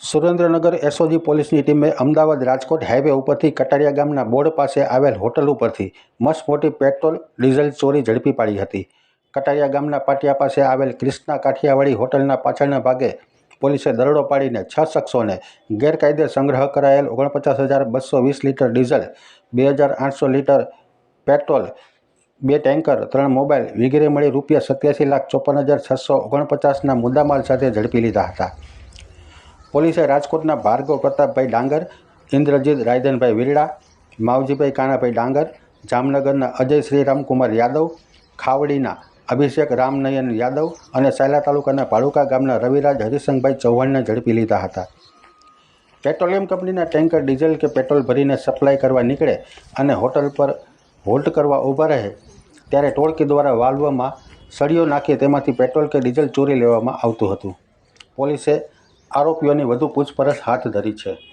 Surendranagar SOG પોલીસની ટીમે Ahmedabad Rajkot highway ઉપરથી કટારિયા ગામના બોર્ડ પાસે આવેલ હોટલ ઉપરથી મસ્ત મોટી પેટ્રોલ, ડીઝલ ચોરી ઝડપી પાડી હતી. કટારિયા ગામના પાટિયા પાસે આવેલ ક્રિષ્ના કાઠિયાવાડી હોટલના પાછળના ભાગે પોલીસે દરોડો પાડીને છ શખ્સોને ગેરકાયદે સંગ્રહ કરાયેલ ઓગણપચાસ હજાર બસો વીસ લીટર ડીઝલ, બે હજાર આઠસો લીટર પેટ્રોલ, બે ટેન્કર, ત્રણ મોબાઈલ વગેરે મળી રૂપિયા સત્યાસી લાખ ચોપન હજાર છસો ઓગણપચાસના મુદ્દામાલ સાથે ઝડપી લીધા હતા. પોલીસે રાજકોટના ભાર્ગવ પ્રતાપભાઈ ડાંગર, ઇન્દ્રજીત રાયધનભાઈ વિરડા, માવજીભાઈ કાનાભાઈ ડાંગર, જામનગરના અજય શ્રીરામકુમાર યાદવ, ખાવડીના અભિષેક રામનયન યાદવ અને સાયલા તાલુકાના ભાડુકા ગામના રવિરાજ હરિસંગભાઈ ચૌહાણને ઝડપી લીધા હતા. પેટ્રોલિયમ કંપનીના ટેન્કર, ડીઝલ કે પેટ્રોલ ભરીને સપ્લાય કરવા નીકળે અને હોટલ પર હોલ્ટ કરવા ઊભા રહે, ત્યારે ટોળકી દ્વારા વાલ્વમાં સળીઓ નાખી તેમાંથી પેટ્રોલ કે ડીઝલ ચોરી લેવામાં આવતું હતું. પોલીસે આરોપીઓની વધુ પૂછપરછ હાથ ધરી છે.